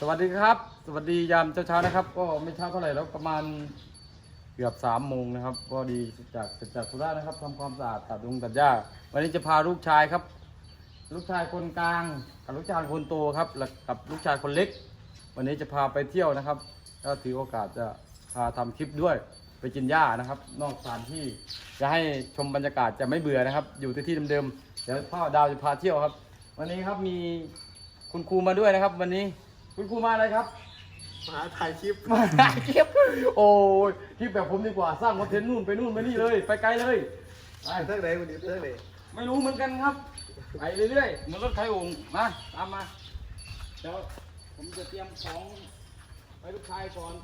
สวัสดีครับ สวัสดียามเช้าๆนะครับ ก็ไม่เช้าเท่าไหร่แล้วประมาณเกือบสามโมงนะครับ ก็ดีจากเสร็จจากธุระนะครับทำความสะอาดตัดดงตัดหญ้า วันนี้จะพาลูกชายครับ ลูกชายคนกลาง กับลูกชายคนโตครับแล้วกับลูกชายคนเล็ก วันนี้จะพาไปเที่ยวนะครับก็ถือโอกาสจะพาทำคลิปด้วยไปกินหญ้านะครับ นอกสถานที่จะให้ชมบรรยากาศจะไม่เบื่อนะครับ อยู่ที่ที่เดิมๆเดี๋ยวพ่อดาวจะพาเที่ยวครับ วันนี้ครับมีคุณครูมาด้วยนะครับ วันนี้ คุณครูมาอะไรครับ มาถ่ายคลิปมาคลิป โอ้ยคลิปแบบผมดีกว่า สร้างคอนเทนต์นู่นไปนู่นไปนี่เลย ไปไกลเลยไปเท่าไหร่วันนี้เท่าไหร่ไม่รู้เหมือนกันครับ ไปเรื่อยๆเหมือนรถไถโองมาตามมา เดี๋ยวผมจะเตรียมของไปลูกชายก่อน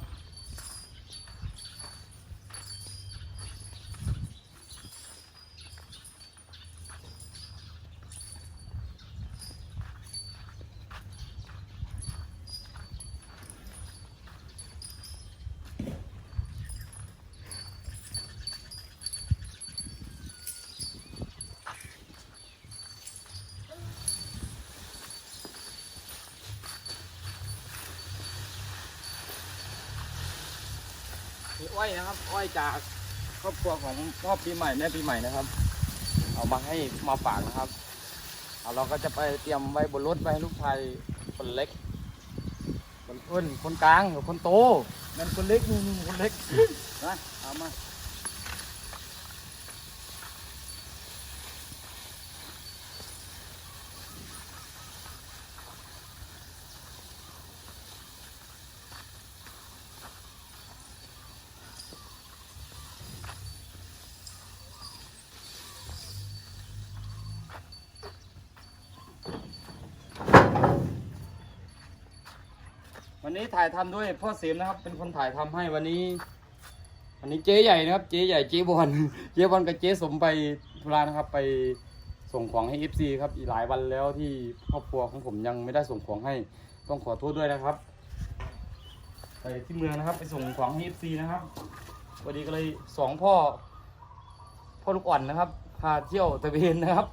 มีอ้อยนะครับ อ้อยจากครอบครัวของพ่อปีใหม่แม่ปีใหม่นะครับ เอามาให้มาฝากนะครับเอาเราก็จะไปเตรียมไว้บนรถไว้ให้ลูกชายคนเล็ก คนอ้นคนกลางกับคนโตนั่นคนเล็กนี่นี่คนเล็กนะเอามา วันนี้ถ่ายทำด้วยพ่อเสียมนะครับ เป็นคนถ่ายทำให้วันนี้วันนี้เจ๊ใหญ่นะครับ เจ๊ใหญ่เจ๊บอลเจ๊บอลกับเจ๊สมไปธุระนะครับ ไปส่งของให้ FC ครับอีกหลายวันแล้วที่ครอบครัวของผมยังไม่ได้ส่งของให้ต้องขอโทษด้วยนะครับไปที่เมืองนะครับ ไปส่งของให้ FC นะครับวันนี้ก็เลยสองพ่อพ่อลูกอ่อนนะครับพาเที่ยวตะเวนนะครับ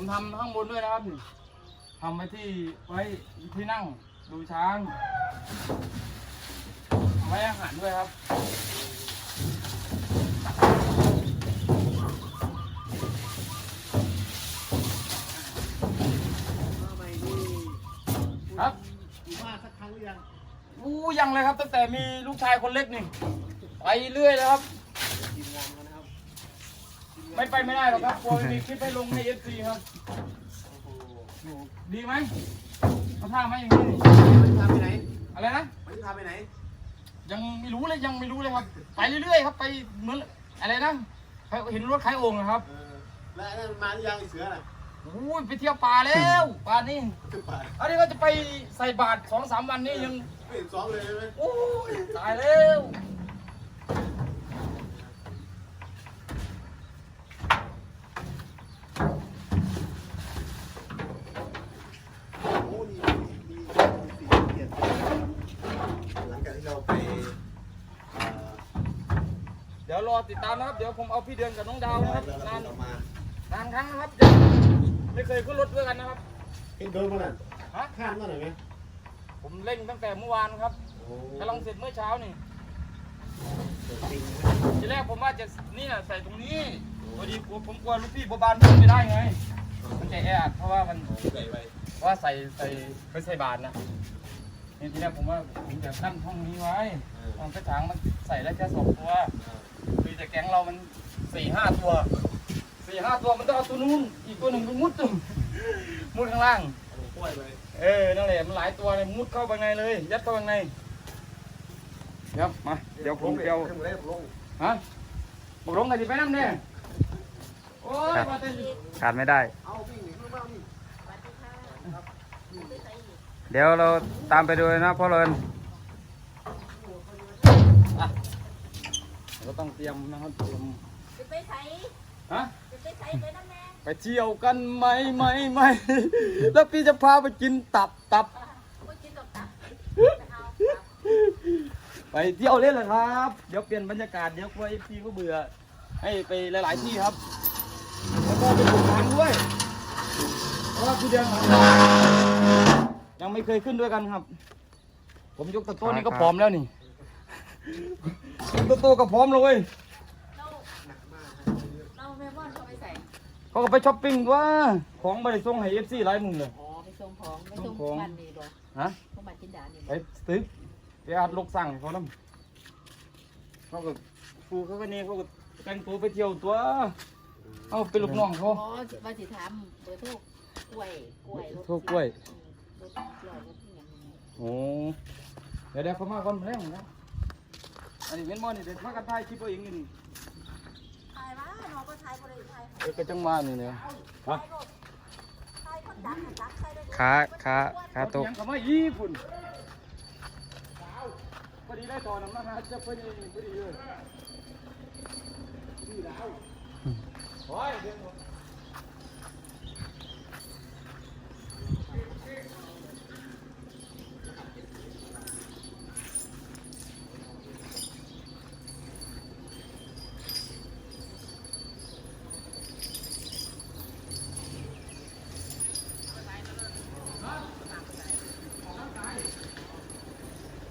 ผมทำข้างบนด้วยนะครับนี่ทำไว้ที่ไว้ที่นั่งดูช้างไว้อาหารด้วยครับมาใหม่นี่ครับอยู่บ้านสักครั้งหรือยังอู้ยังเลยครับ ตั้งแต่มีลูกชายคนเล็กนี่ไปเรื่อยเลยครับ ทีมงานกันนะครับ ไม่ไปไม่ได้หรอกครับกลัวไม่มีคลิปให้ลงให้เอฟซีครับโอ้โหดีไหมเขาท่าไหมอย่างนี้นี่วันนี้พาไปไหนอะไรนะวันนี้พาไปไหน ยังไม่รู้เลยยังไม่รู้เลยครับ ไปเรื่อยๆครับ ไปเหมือนอะไรนะเห็นรถขายโอ่งนะครับเออแล้วไอ้นั่นมาหรือยังไอ้เสือน่ะอู้ยไปเที่ยวป่าแล้วป่านี่ขึ้นไปอันนี้ก็จะไปใส่บาตรสองสามวันนี้ยังไม่เห็นซ้อมเลยใช่ไหมโอ้ยตายแล้ว โอ้โหนี่มีมีมีสีเปลี่ยนไปหลังจากที่เราไปเอ่อ เดี๋ยวรอ ติดตามนะครับ เดี๋ยวผมเอาพี่เดือนกับน้องดาวนะครับแล้วนานเรามานานครั้งนะครับยังไม่เคยขึ้นรถด้วยกันนะครับ เห็นโดนมาน่ะฮะ ข้ามมาหน่อยไหมผมเร่งตั้งแต่เมื่อวานครับโอ้กำลังเสร็จเมื่อเช้านี่เปิดปิงทีแรกผมว่าจะนี่นะใส่ตรงนี้พอดีผมผมกลัวลูกพี่บัวบานขึ้นไม่ได้ไง มันจะแออัดเพราะว่ามันใส่ไปว่าใส่ใส่ไปใส่บาทนะนี่ทีแรกผมว่าผมจะตั้งห้องนี้ไว้ห้องกระถางมันใส่ได้แค่สองตัว คือแต่แก๊งเรามันสี่ห้าตัวสี่ห้าตัวมันต้องเอาตัวนู้นอีกตัวหนึ่งมันมุดตึงมุดข้างล่างเอากล้วยไปเออนั่นแหละมันหลายตัวเลยมุดเข้าไปในเลย ยัดเข้าไปในเดี๋ยวมาเดี๋ยวผมเดี๋ยวขึ้นมาได้ผมลงฮะบอกลงกันดิไปน้ำเนี่ยโอ้ยมาเต้นขาดไม่ได้เอาปิ้งหนีขึ้นมานี่เดี๋ยวเราตามไปดูนะพ่อเลิน อะเรา ก็ต้องเตรียมนะครับเตรียมจะไปใช้ฮะจะไปใส่ไปน้ำแม่ไปเที่ยวกันไหมไหมไหมแล้วพี่จะพาไปกินตับตับไม่กินตกตับเอาไปเที่ยวเล่นเลยครับ เดี๋ยวเปลี่ยนบรรยากาศเดี๋ยวกลัวเอฟซีก็เบื่อ ให้ไปหลาย ๆ ที่ครับ แล้วก็ไปฝึกทางด้วย เพราะว่าพี่เดือนครับยังไม่เคยขึ้นด้วยกันครับ ผมยกตะโต้นี่ก็พร้อมแล้วนี่ยก ตะโต้ก็พร้อมเลยเว้ยเราเราแม่บ้านเขาไปใส่เขาก็ไปช้อปปิ้งว่าของบริส่งให้เอฟซีหลายมุมเลย อ๋อไปส่งของไปส่งของบ้านนี่บ่ฮะส่งบ้านจินดานี่ไปซื้อไปอาดลกสั่งให้เขาน้ำเขาก็ครูเขาก็นี่เขาก็แต่งตัวไปเที่ยวตัว เอาเป็นลูกน้องเขาอ๋อว่าสิถามเบอร์โทรกล้วยกล้วยโทรกล้วยรถกล้วยรถอิหยังนี่โอ้เดี๋ยวเดี๋ยวเขามาก่อนแรงนะ อันนี้เป็นมอนี่เด็กมากันถ่ายคลิปเอาเองนี่ถ่ายมาน้องก็ถ่ายบ่ได้ถ่ายเด็กก็จังมานี่เนี่ยฮะถ่ายคนดังน่ะดักใส่ได้ขาขาขาตกยังเขามาอีพุ่นพอดีได้ต่อน้ำมันนะจะพอดีพอดีเลยโอ้ยเดี๋ยว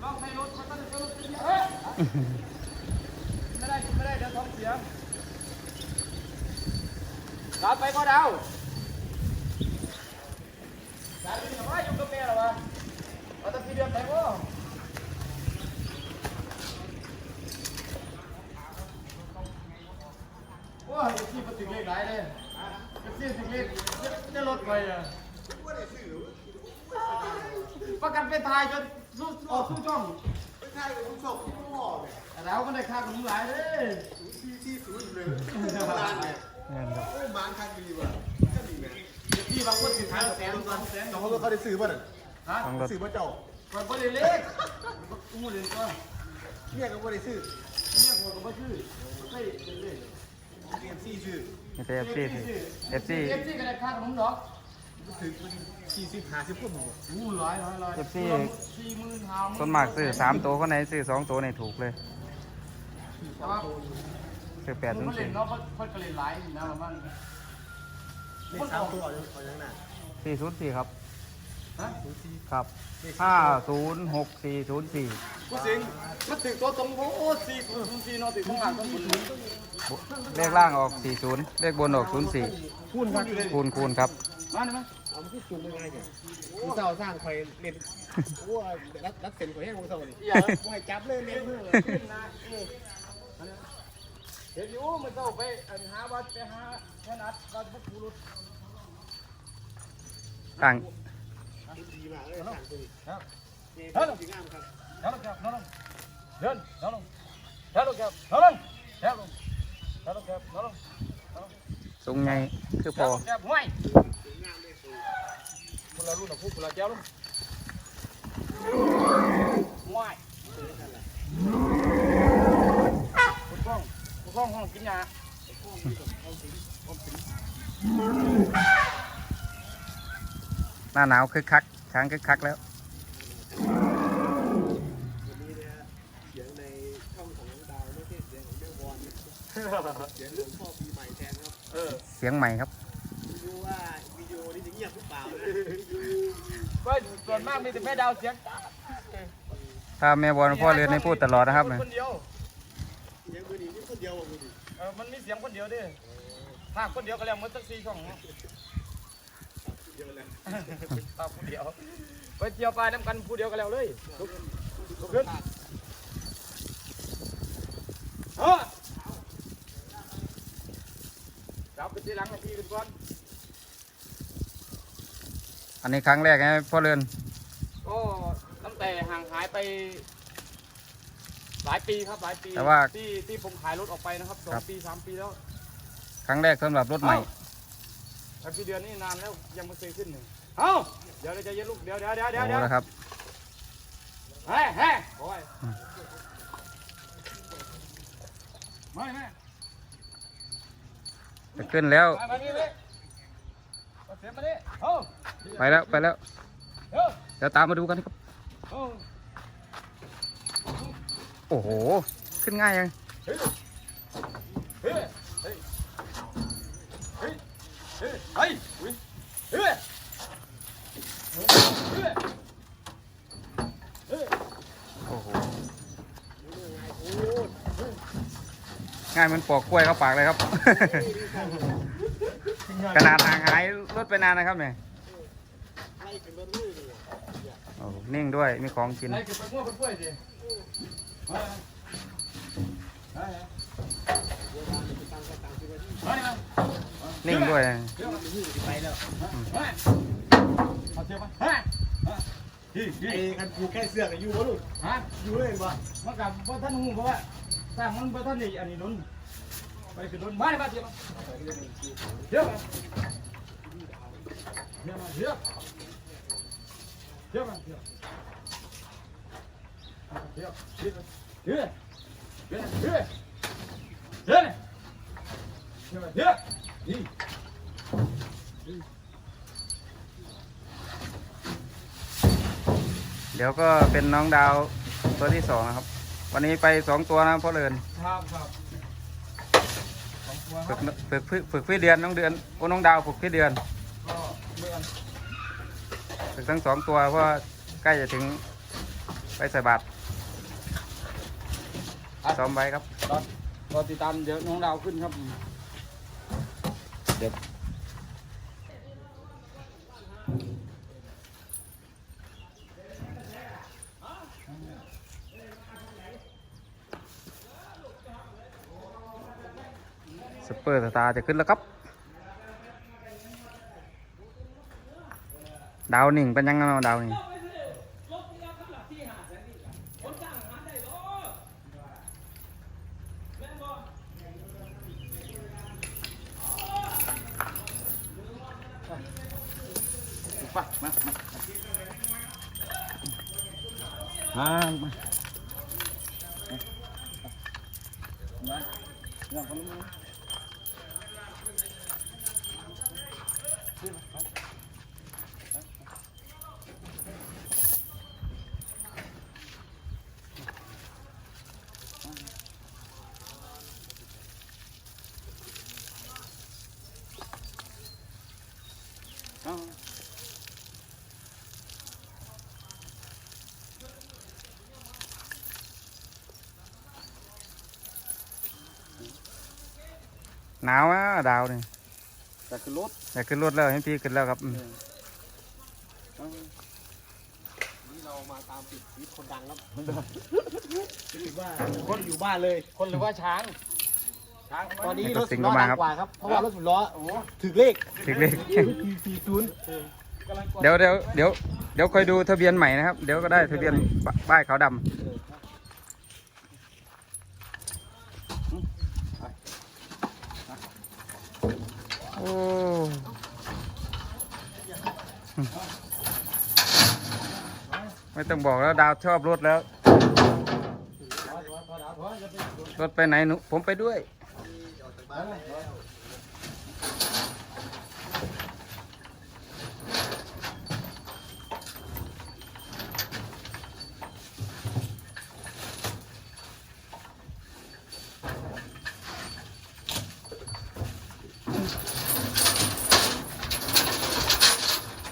ลองให้รถมันก็จะรถเฮ้ย ไม่ได้ไม่ได้เดี๋ยวท้องเสียดาวไปก็ดาวดาวไปไหนวะอยู่กับแม่เหรอวะเอาแตะพี่เดือนไปวะว้าไอ้ที่มันถึงเลขหลายเลยไอ้ที่ถึงเลขจะลดไปอะประกันเป็นทายจนสู้ออกสู้ช่อง ไม่ใช่ผมส่งที่พ่อเนี่ยแต่แล้วก็ได้ค่าขนมหลายเลยที่ที่ศูนย์เลยร้านเนี่ยโอ้บางคันดีว่ะก็ดีนะที่บางคนสิบห้าแสนสองแสนน้องเขาเขาได้ซื้อป่ะน่ะฮะต้องรถซื้อป่ะเจ้าก่อนบ่ได้เล็กกูเลยก็เนี่ยก็ไม่ได้ซื้อเนี่ยกูก็บ่ชื่อเฮ้ยเล่นเรียนซี่ซื้อนี่เป็นเอฟซีเอฟซีเอฟซีก็ได้ค่าขนมดอกถึง สี่สิบห้าสิบคนหมดอู้ร้อยร้อยร้อยสี่หมื่นห้าส่วนมากซื้อสามตัวก็ไหนซื้อสองตัวในถูกเลยแต่ว่าซื้อแปดมัถึนงเล่สินบเนาะเพิ่นก็เล่นหลายนะมันเลขสามตัวเอาเอาอย่างนั้นสี่ศูนย์สี่ครับฮะครับห้าศูนย์หกสี่ศูนย์สี่กูสิงมันถึงตัวตรงโอ้สี่ศูนย์สี่เนาะถึงข้างหลังต้องบุญเลขล่างออกสี่ศูนย์เลขบนออกศูนย์สี่คูณครับคูณคูณครับ มาได้ไหม เอามันคือจุ่มยังไงเนี่ยผู้เจ้าสร้างไฟเล่นว่ารัดรัดเส้นไฟแห้งของเจ้านี่อย่าว่าให้จับเลยเล่นเพื่อขึ้นนะเออเห็นอยู่มันต้องไปอันหาวัดไปหาแค่นัดวัดพระครูรุษต่างดีมากเลยสร้างตัวนี้ครับเนี่ยเป็นสิ่งงามครับเดี๋ยวลงครับเดินเดี๋ยวลงเดี๋ยวลงครับเดี๋ยวลงเดี๋ยวลงเดี๋ยวลงครับเดี๋ยวลงทรงไงคือพเดี๋ยวอลง ครับห้วยคนละรุ่นละคู่คนละแก้วลงห้วยคุณก้องคุณก้องห้องกินยาหน้าหนาวคึกคัก ช้างคึกคักแล้ววันนี้นะฮะเสียงในช่องของน้องดาวไม่ใช่เสียงของแม่วอนนะเสียงของพ่อปีใหม่แทนครับ ดีโอนี้จะเงียบหรือเปล่านะก็ส่วนมากมีแต่แม่ดาวเสียงถ้าแม่บอลพ่อเรือนให้พูดตลอดนะครับคนเดียวเสียงมือดีนี่คนเดียวอะมือดีเออมันมีเสียงคนเดียวดิถ้าคนเดียวก็แล้วมันสักสี่ช่องเนาะเดียวเลยถ้าผู้เดียวไปเที่ยวไปน้ำกันผู้เดียวก็แล้วเลยลุกลุกขึ้นเฮ้ยจับไปทีหลังให้พี่กันก่อน อันนี้ครั้งแรกนะพ่อเรือนก็ตั้งแต่ห่างหายไปหลายปีครับหลายปีแต่ว่าที่ที่ผมขายรถออกไปนะครับสอครังบปีสามปีแล้วครั้งแรกสำหรับรถใหม่แต่พี่เดือนนี่นานแล้วยังไม่เคยขึ้นเลยเอ้าเดี๋ยวเราจะเย็นลูกเดี๋ยวเดี๋ยวเดี๋ยวเดี๋ยวเดี๋ยวโอ้นะครับเฮ้ยเฮ้ยโอ้ยไม่ไม่จะขึ้นแล้ว ไปแล้วไปแล้วเดี๋ยวตามมาดูกันครับ โอ้โห ขึ้นง่ายยังง่ายมันปอกกล้วยเข้าปากเลยครับ ขนาดหางหายรถไปนานนะครับเนี่ยนิ่งด้วยมีของกิน นิ่งด้วยไอ้กันผูแค่เสือกอยู่วะลูกอยู่เลยบ่มากับว่าท่านหูเพราะว่าสร้างมันว่าท่านนี่อันนี้นุ่น เดี๋ยวก็เป็นน้องดาวตัวที่สองนะครับ วันนี้ไปสองตัวนะพ่อเลินครับครับ ฝึรับกฝึกฝึกฝึกพี่เดือนน้องเดือนโอ้น้องดาวฝึกพี่เดือนก็เมื่อนฝึกทั้งสองตัวเพราะว่าใกล้จะถึงไปใส่บาตรซ้อมไว้ครับรอรอติดตามเดี๋ยวน้องดาวขึ้นครับ เดี๋ยว ปอร์สตาร์จะขึ้นแล้วครับ ดาวหนึ่งเป็นยังไงดาวหนึ่งไปมามามามามา หนาวอะดาวนี่แต่คือรถแต่ขึ้นรถแล้วเห็นพี่ขึ้นแล้วครับอืมนี่เรามาตามติดชีวิตคนดังครับรู้สึกว่าคนอยู่บ้านเลย คนหรือว่าช้าง ช้างตอนนี้รถสิบล้อดังกว่าครับ เพราะว่ารถสิบล้อถึงเลขถึงเลข สี่ศูนย์กำลังเดี๋ยวเดี๋ยวเดี๋ยวเดี๋ยวคอยดูทะเบียนใหม่นะครับ เดี๋ยวก็ได้ทะเบียนปป้ายขาวดำ โอ้ไม่ต้องบอกแล้วดาวชอบรถแล้ว รถไปไหนหนูผมไปด้วย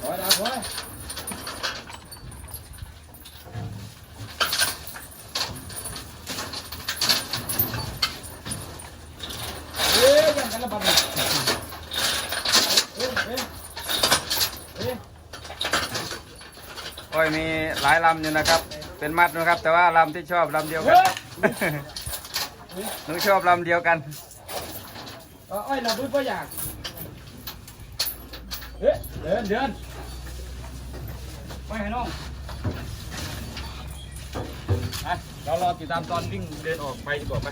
ถอยดาวถอยเอ๊ยยังกันละบัดนี้เอ๊ะเอ๊ะเอ๊ะ โอ้ยมีหลายลำอยู่นะครับ เป็นมัดนะครับ แต่ว่าลำที่ชอบลำเดียวกันหนูชอบลำเดียวกันเอ้ยเราพูดว่าอยากเอ๊ะเดินเดินไปให้น้องไปเรารอติดตามตอนวิ่งเดินออกไปดีกว่าไป